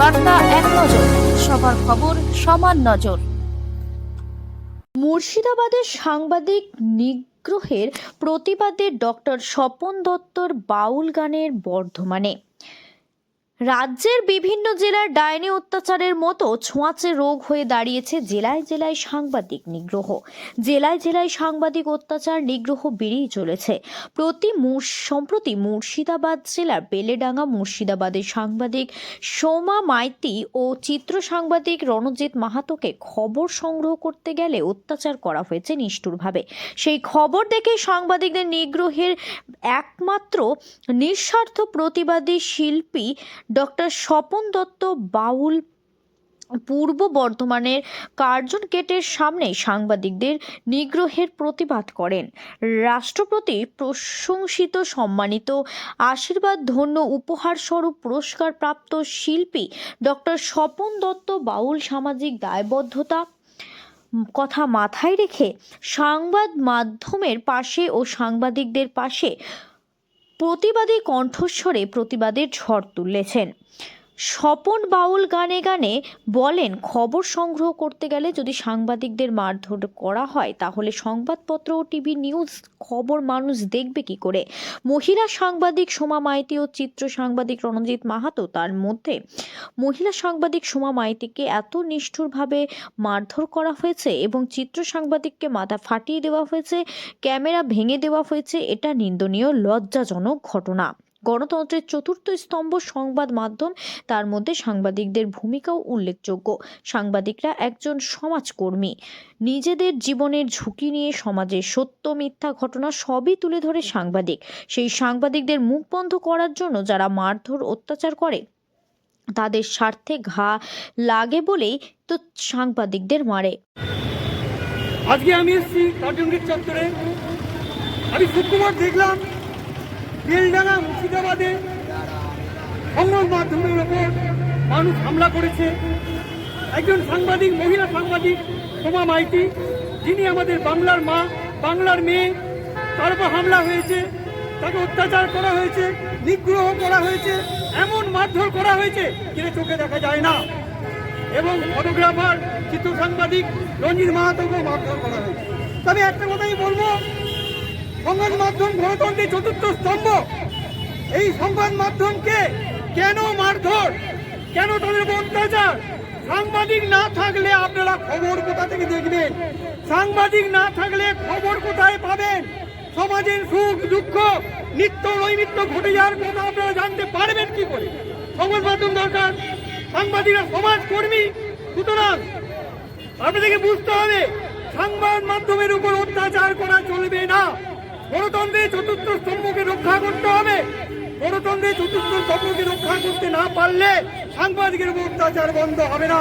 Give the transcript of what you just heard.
বার্তা এক নজর, সবার খবর সমান নজর। মুর্শিদাবাদের সাংবাদিক নিগ্রহের প্রতিবাদে ডক্টর স্বপন দত্তর বাউল গানের বর্ধমানে। রাজ্যের বিভিন্ন জেলার ডাইনি অত্যাচারের মতো ছোঁয়াচে রোগ হয়ে দাঁড়িয়েছে জেলায় জেলায় সাংবাদিক নিগ্রহ। জেলায় জেলায় সাংবাদিক অত্যাচার, নিগ্রহ বেড়েই চলেছে। প্রতি সম্প্রতি মুর্শিদাবাদ জেলার বেলেডাঙ্গা মুর্শিদাবাদের সাংবাদিক সোমা মাইতি ও চিত্র সাংবাদিক রণজিৎ মাহাতোকে খবর সংগ্রহ করতে গেলে অত্যাচার করা হয়েছে নিষ্ঠুরভাবে। সেই খবর দেখে সাংবাদিকদের নিগ্রহের একমাত্র নিঃস্বার্থ প্রতিবাদী শিল্পী ডক্টর স্বপন দত্ত বাউল পূর্ব বর্ধমানের কার্জন গেটের সামনে সাংবাদিকদের নিগ্রহের প্রতিবাদ করেন। রাষ্ট্রপতি প্রশংসিত, সম্মানিত, আশীর্বাদ ধন্য উপহার স্বরূপ পুরস্কারপ্রাপ্ত শিল্পী ডক্টর স্বপন দত্ত বাউল সামাজিক দায়বদ্ধতা কথা মাথায় রেখে সংবাদ মাধ্যমের পাশে ও সাংবাদিকদের পাশে প্রতিবাদী কণ্ঠস্বরে প্রতিবাদের ঝড় তুলেছেন। স্বপন বাউল গানে গানে বলেন, খবর সংগ্রহ করতে গেলে যদি সাংবাদিকদের মারধর করা হয়, তাহলে সংবাদপত্র ও টিভি নিউজ খবর মানুষ দেখবে কি করে? মহিলা সাংবাদিক সোমা মাইতি ও চিত্র সাংবাদিক রণজিৎ মাহাতো তার মধ্যে। মহিলা সাংবাদিক সোমা মাইতিকে এত নিষ্ঠুরভাবে মারধর করা হয়েছে এবং চিত্র সাংবাদিককে মাথা ফাটিয়ে দেওয়া হয়েছে, ক্যামেরা ভেঙে দেওয়া হয়েছে, এটা নিন্দনীয়, লজ্জাজনক ঘটনা। গণতন্ত্রের চতুর্থ স্তম্ভ সংবাদ মাধ্যম, তার মধ্যে সাংবাদিকদের ভূমিকাও উল্লেখযোগ্য। সাংবাদিকরা একজন সমাজকর্মী। নিজেদের জীবনের ঝুঁকি নিয়ে সমাজের সত্য, মিথ্যা ঘটনা সবই তুলে ধরে সাংবাদিক। সেই সাংবাদিকদের মুখ বন্ধ করার জন্য যারা মারধর, অত্যাচার করে, তাদের স্বার্থে ঘা লাগে বলেই তো সাংবাদিকদের মারে। আজকে আমি এসেছি চত্বরে। আমি শুক্রবার দেখলাম। বেলডাঙ্গা মুর্শিদাবাদে সংবাদ মাধ্যমের ওপর মানুষ হামলা করেছে। একজন সাংবাদিক, মহিলা সাংবাদিক, সোমা মাইতি, যিনি আমাদের বাংলার মা, বাংলার মেয়ে, তার উপর হামলা হয়েছে, তাকে অত্যাচার করা হয়েছে, নিগ্রহ করা হয়েছে, এমন মারধর করা হয়েছে যেটা চোখে দেখা যায় না। এবং ফটোগ্রাফার চিত্র সাংবাদিক রঞ্জিত মাহাতোকেও মারধর করা হয়েছে। তবে একটা কথাই বলব সংবাদ মাধ্যম গণতন্ত্রের চতুর্থ স্তম্ভ। এই সংবাদ মাধ্যমকে কেন মারধর? কেন তাদের অত্যাচার? সাংবাদিক না থাকলে আপনারা খবর কোথা থেকে দেখবেন? সাংবাদিক না থাকলে খবর কোথায় পাবেন? সমাজের সুখ, দুঃখ, নিত্য নৈমিত্য ঘটে যাওয়ার কথা আপনারা জানতে পারবেন কি করে? সংবাদ মাধ্যম দরকার। সাংবাদিকরা সমাজ কর্মী। সুতরাং আপনাদেরকে বুঝতে হবে, সংবাদ মাধ্যমের উপর অত্যাচার করা চলবে না। গণতন্ত্রের চতুর্থ স্তম্ভকে রক্ষা করতে হবে। গণতন্ত্রের চতুর্থ স্তম্ভকে রক্ষা করতে না পারলে সাংবাদিকের উপর অত্যাচার বন্ধ হবে না।